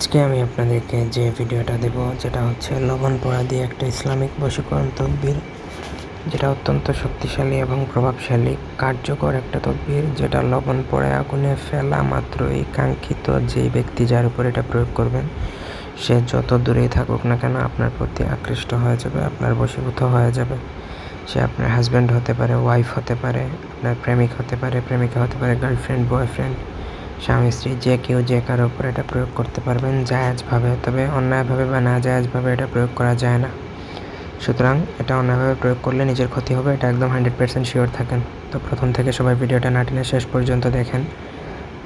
আজকে আমি আপনাদেরকে যে ভিডিওটা দেব, যেটা হচ্ছে লবণ পোড়া দিয়ে একটা ইসলামিক বশীকরণ তদবির, যেটা অত্যন্ত শক্তিশালী এবং প্রভাবশালী, কার্যকর একটা তদবির, যেটা লবণ পোড়ায় আগুনে ফেলা মাত্রই কাঙ্ক্ষিত যেই ব্যক্তি যার উপর এটা প্রয়োগ করবেন, সে যত দূরেই থাকুক না কেন আপনার প্রতি আকৃষ্ট হয়ে যাবে, আপনার বশীভূত হয়ে যাবে। সে আপনার হাজব্যান্ড হতে পারে ওয়াইফ হতে পারে, আপনার প্রেমিক হতে পারে, প্রেমিকা হতে পারে গার্লফ্রেন্ড বয়ফ্রেন্ড স্বামী, স্ত্রী যে কেউ যে কারোর উপর এটা প্রয়োগ করতে পারবেন জায়েজভাবে, তবে অন্যায়ভাবে বা না জায়েজভাবে এটা প্রয়োগ করা যায় না। সুতরাং এটা অন্যায়ভাবে প্রয়োগ করলে নিজের ক্ষতি হবে, এটা একদম হান্ড্রেড পার্সেন্ট শিওর থাকেন। তো প্রথম থেকে সবাই ভিডিওটা না টেনে শেষ পর্যন্ত দেখেন।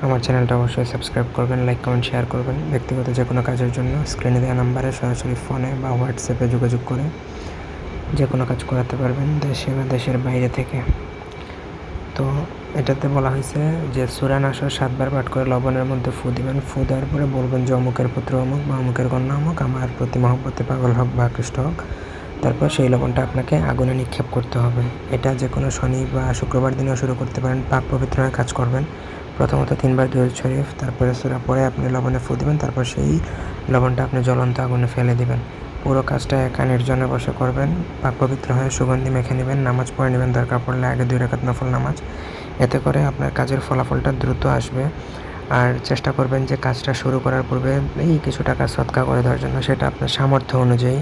আমার চ্যানেলটা অবশ্যই সাবস্ক্রাইব করবেন, লাইক, কমেন্ট, শেয়ার করবেন। ব্যক্তিগত যে কোনো কাজের জন্য স্ক্রিনে দেওয়া নাম্বারে সরাসরি ফোনে বা হোয়াটসঅ্যাপে যোগাযোগ করে যে কোনো কাজ করাতে পারবেন দেশে বা দেশের বাইরে থেকে। তো এটাতে বলা হয়েছে যে সুরান আসর সাতবার পাঠ করে লবণের মধ্যে ফু দিবেন। ফু দেওয়ার পরে বলবেন যে অমুকের পুত্র অমুক বা অমুকের কন্যা অমুক, আমার প্রতি মহব্বতে পাগল হোক বা আকৃষ্ট হোক। তারপর সেই লবণটা আপনাকে আগুনে নিক্ষেপ করতে হবে। এটা যে কোনো শনি বা শুক্রবার দিনেও শুরু করতে পারেন, পাক পবিত্র হয়ে কাজ করবেন। প্রথমত তিনবার দুয়ের শরীফ তারপরে সুরা পরে আপনি লবণে ফু দিবেন, তারপর সেই লবণটা আপনি জ্বলন্ত আগুনে ফেলে দিবেন। পুরো কাজটা একা নির্জনে বসে করবেন পাক পবিত্র হয়ে সুগন্ধি মেখে নেবেন, নামাজ পড়ে নেবেন, দরকার পড়লে আগে দুই রেখাত নফল নামাজ। এতে করে আপনার কাজের ফলাফলটা দ্রুত আসবে। আর চেষ্টা করবেন যে কাজটা শুরু করার পূর্বে এই কিছু টাকা সৎকা করে দেওয়ার জন্য, সেটা আপনার সামর্থ্য অনুযায়ী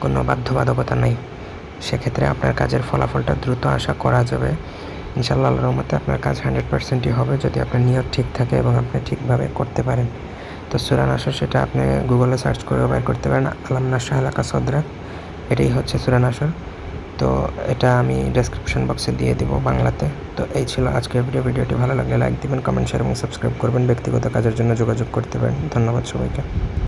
কোনো বাধ্যবাধকতা নেই। সেক্ষেত্রে আপনার কাজের ফলাফলটা দ্রুত আশা করা যাবে। ইনশাল্লাহ আল্লাহর রহমতে আপনার কাজ হান্ড্রেড পার্সেন্টই হবে যদি আপনার নিয়ত ঠিক থাকে এবং আপনি ঠিকভাবে করতে পারেন। তো সুরা নাসর সেটা আপনি গুগলে সার্চ করে বের করতে পারেন। আলাম নাসা এলাকা সদরা। এটাই হচ্ছে সুরা নাসর তো এটা আমি ডেসক্রিপশন বক্সে দিয়ে দিব বাংলাতে। তো এই ছিল আজকের ভিডিও ভিডিওটি ভালো লাগলে লাইক দিবেন কমেন্ট শেয়ার এবং সাবস্ক্রাইব করবেন। ব্যক্তিগত কাজের জন্য যোগাযোগ করতে পারেন। ধন্যবাদ সবাইকে।